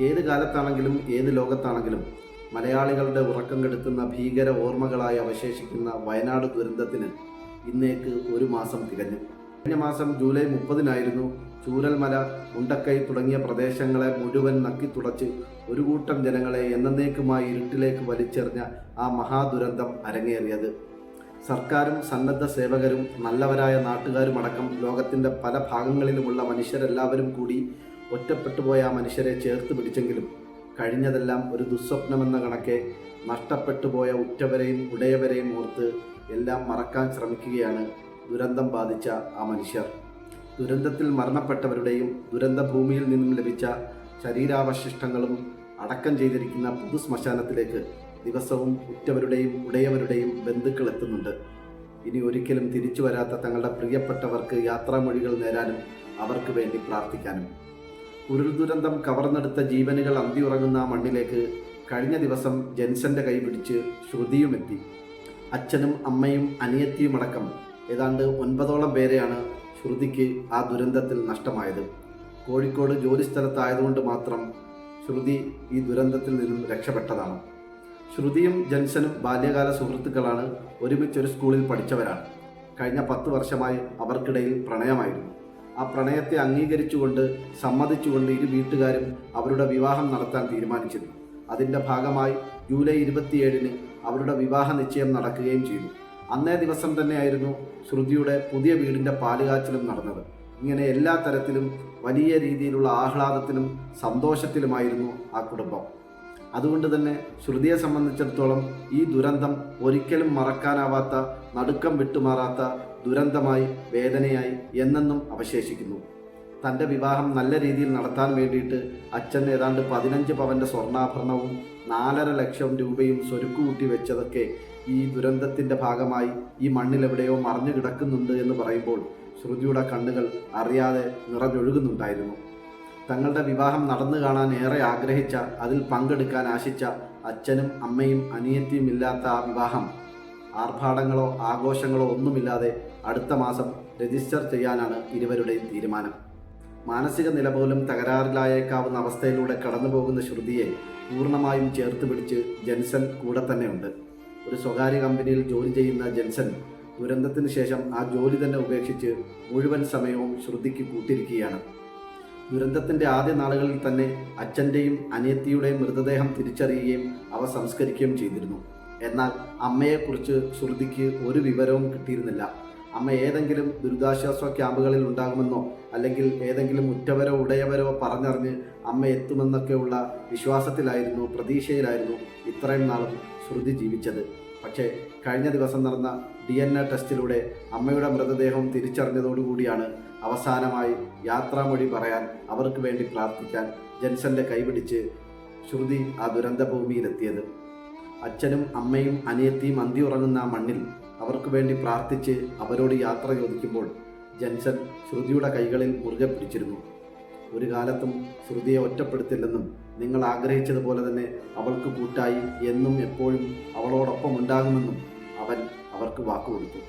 ഏത് കാലത്താണെങ്കിലും ഏത് ലോകത്താണെങ്കിലും മലയാളികളുടെ ഉറക്കം കെടുത്തുന്ന ഭീകര ഓർമ്മകളായി അവശേഷിക്കുന്ന വയനാട് ദുരന്തത്തിന് ഇന്നേക്ക് ഒരു മാസം തികഞ്ഞു. കഴിഞ്ഞ മാസം ജൂലൈ മുപ്പതിനായിരുന്നു ചൂരൽമല മുണ്ടക്കൈ തുടങ്ങിയ പ്രദേശങ്ങളെ മുഴുവൻ നക്കിത്തുടച്ച് ഒരു കൂട്ടം ജനങ്ങളെ എന്നേക്കുമായി ഇരുട്ടിലേക്ക് വലിച്ചെറിഞ്ഞ ആ മഹാദുരന്തം അരങ്ങേറിയത്. സർക്കാരും സന്നദ്ധ സേവകരും നല്ലവരായ നാട്ടുകാരുമടക്കം ലോകത്തിന്റെ പല ഭാഗങ്ങളിലുമുള്ള മനുഷ്യരെല്ലാവരും കൂടി ഒറ്റപ്പെട്ടുപോയ ആ മനുഷ്യരെ ചേർത്ത് പിടിച്ചെങ്കിലും കഴിഞ്ഞതെല്ലാം ഒരു ദുസ്വപ്നമെന്ന കണക്കെ നഷ്ടപ്പെട്ടുപോയ ഉറ്റവരെയും ഉടയവരെയും ഓർത്ത് എല്ലാം മറക്കാൻ ശ്രമിക്കുകയാണ് ദുരന്തം ബാധിച്ച ആ മനുഷ്യർ. ദുരന്തത്തിൽ മരണപ്പെട്ടവരുടെയും ദുരന്ത ഭൂമിയിൽ നിന്നും ലഭിച്ച ശരീരാവശിഷ്ടങ്ങളും അടക്കം ചെയ്തിരിക്കുന്ന പൊതു ശ്മശാനത്തിലേക്ക് ദിവസവും ഉറ്റവരുടെയും ഉടയവരുടെയും ബന്ധുക്കൾ എത്തുന്നുണ്ട്. ഇനി ഒരിക്കലും തിരിച്ചു വരാത്ത തങ്ങളുടെ പ്രിയപ്പെട്ടവർക്ക് യാത്രാമൊഴികൾ നേരാനും അവർക്ക് വേണ്ടി പ്രാർത്ഥിക്കാനും. ഉരുൾ ദുരന്തം കവർന്നെടുത്ത ജീവനുകൾ അന്തിയുറങ്ങുന്ന മണ്ണിലേക്ക് കഴിഞ്ഞ ദിവസം ജെൻസന്റെ കൈ പിടിച്ച് ശ്രുതിയുമെത്തി. അച്ഛനും അമ്മയും അനിയത്തിയുമടക്കം ഏതാണ്ട് ഒൻപതോളം പേരെയാണ് ശ്രുതിക്ക് ആ ദുരന്തത്തിൽ നഷ്ടമായത്. കോഴിക്കോട് ജോലിസ്ഥലത്തായതുകൊണ്ട് മാത്രം ശ്രുതി ഈ ദുരന്തത്തിൽ നിന്നും രക്ഷപ്പെട്ടതാണ്. ശ്രുതിയും ജെൻസനും ബാല്യകാല സുഹൃത്തുക്കളാണ് ഒരുമിച്ചൊരു സ്കൂളിൽ പഠിച്ചവരാണ്. കഴിഞ്ഞ പത്ത് വർഷമായി അവർക്കിടയിൽ പ്രണയമായിരുന്നു. ആ പ്രണയത്തെ അംഗീകരിച്ചുകൊണ്ട് സമ്മതിച്ചുകൊണ്ട് ഇരു വീട്ടുകാരും അവരുടെ വിവാഹം നടത്താൻ തീരുമാനിച്ചിരുന്നു. അതിന്റെ ഭാഗമായി ജൂലൈ ഇരുപത്തിയേഴിന് അവരുടെ വിവാഹ നിശ്ചയം നടക്കുകയും ചെയ്തു. അന്നേ ദിവസം തന്നെയായിരുന്നു ശ്രുതിയുടെ പുതിയ വീടിന്റെ പാലുകാച്ചലും നടന്നത്. ഇങ്ങനെ എല്ലാ തരത്തിലും വലിയ രീതിയിലുള്ള ആഹ്ലാദത്തിലും സന്തോഷത്തിലുമായിരുന്നു ആ കുടുംബം. അതുകൊണ്ട് തന്നെ ശ്രുതിയെ സംബന്ധിച്ചിടത്തോളം ഈ ദുരന്തം ഒരിക്കലും മറക്കാനാവാത്ത നടുക്കം വിട്ടുമാറാത്ത ദുരന്തമായി വേദനയായി എന്നെന്നും അവശേഷിക്കുന്നു. തന്റെ വിവാഹം നല്ല രീതിയിൽ നടത്താൻ വേണ്ടിയിട്ട് അച്ഛൻ ഏതാണ്ട് പതിനഞ്ച് പവന്റെ സ്വർണാഭരണവും നാലര ലക്ഷം രൂപയും സ്വരുക്കുകൂട്ടി വെച്ചതൊക്കെ ഈ ദുരന്തത്തിന്റെ ഭാഗമായി ഈ മണ്ണിലെവിടെയോ മറിഞ്ഞു കിടക്കുന്നുണ്ട് എന്ന് പറയുമ്പോൾ ശ്രുതിയുടെ കണ്ണുകൾ അറിയാതെ നിറഞ്ഞൊഴുകുന്നുണ്ടായിരുന്നു. തങ്ങളുടെ വിവാഹം നടന്നു കാണാൻ ഏറെ ആഗ്രഹിച്ച അതിൽ പങ്കെടുക്കാൻ ആശിച്ച അച്ഛനും അമ്മയും അനിയത്തിയും ഇല്ലാത്ത ആ വിവാഹം ആർഭാടങ്ങളോ ആഘോഷങ്ങളോ ഒന്നുമില്ലാതെ അടുത്ത മാസം രജിസ്റ്റർ ചെയ്യാനാണ് ഇരുവരുടെയും തീരുമാനം. മാനസിക നില പോലും തകരാറിലായേക്കാവുന്ന അവസ്ഥയിലൂടെ കടന്നുപോകുന്ന ശ്രുതിയെ പൂർണമായും ചേർത്ത് പിടിച്ച് ജെൻസൺ കൂടെ തന്നെയുണ്ട്. ഒരു സ്വകാര്യ കമ്പനിയിൽ ജോലി ചെയ്യുന്ന ജെൻസൺ ദുരന്തത്തിന് ശേഷം ആ ജോലി തന്നെ ഉപേക്ഷിച്ച് മുഴുവൻ സമയവും ശ്രുതിക്ക് കൂട്ടിരിക്കുകയാണ്. ദുരന്തത്തിന്റെ ആദ്യ നാളുകളിൽ തന്നെ അച്ഛന്റെയും അനിയത്തിയുടെയും മൃതദേഹം തിരിച്ചറിയുകയും അവ സംസ്കരിക്കുകയും ചെയ്തിരുന്നു. എന്നാൽ അമ്മയെക്കുറിച്ച് ശ്രുതിക്ക് ഒരു വിവരവും കിട്ടിയിരുന്നില്ല. അമ്മ ഏതെങ്കിലും ദുരിതാശ്വാസ ക്യാമ്പുകളിൽ ഉണ്ടാകുമെന്നോ അല്ലെങ്കിൽ ഏതെങ്കിലും ഉറ്റവരോ ഉടയവരോ പറഞ്ഞറിഞ്ഞ് അമ്മ എത്തുമെന്നൊക്കെയുള്ള വിശ്വാസത്തിലായിരുന്നു പ്രതീക്ഷയിലായിരുന്നു ഇത്രയും നാളും ശ്രുതി ജീവിച്ചത്. പക്ഷേ കഴിഞ്ഞ ദിവസം നടന്ന ഡി എൻ എ ടെസ്റ്റിലൂടെ അമ്മയുടെ മൃതദേഹം തിരിച്ചറിഞ്ഞതോടുകൂടിയാണ് അവസാനമായി യാത്രാമൊഴി പറയാൻ അവർക്ക് വേണ്ടി പ്രാർത്ഥിക്കാൻ ജെൻസന്റെ കൈപിടിച്ച് ശ്രുതി ആ ദുരന്ത ഭൂമിയിലെത്തിയത് അച്ഛനും അമ്മയും അനിയത്തിയും അന്തി ഉറങ്ങുന്ന ആ മണ്ണിൽ അവർക്ക് വേണ്ടി പ്രാർത്ഥിച്ച് അവരോട് യാത്ര ചോദിക്കുമ്പോൾ ജൻസൻ ശ്രുതിയുടെ കൈകളിൽ മുറുകെ പിടിച്ചിരുന്നു. ഒരു കാലത്തും ശ്രുതിയെ ഒറ്റപ്പെടുത്തില്ലെന്നും നിങ്ങൾ ആഗ്രഹിച്ചതുപോലെ തന്നെ അവൾക്ക് കൂട്ടായി എന്നും എപ്പോഴും അവളോടൊപ്പം ഉണ്ടാകുമെന്നും അവൻ അവർക്ക് വാക്കുകൊടുത്തു.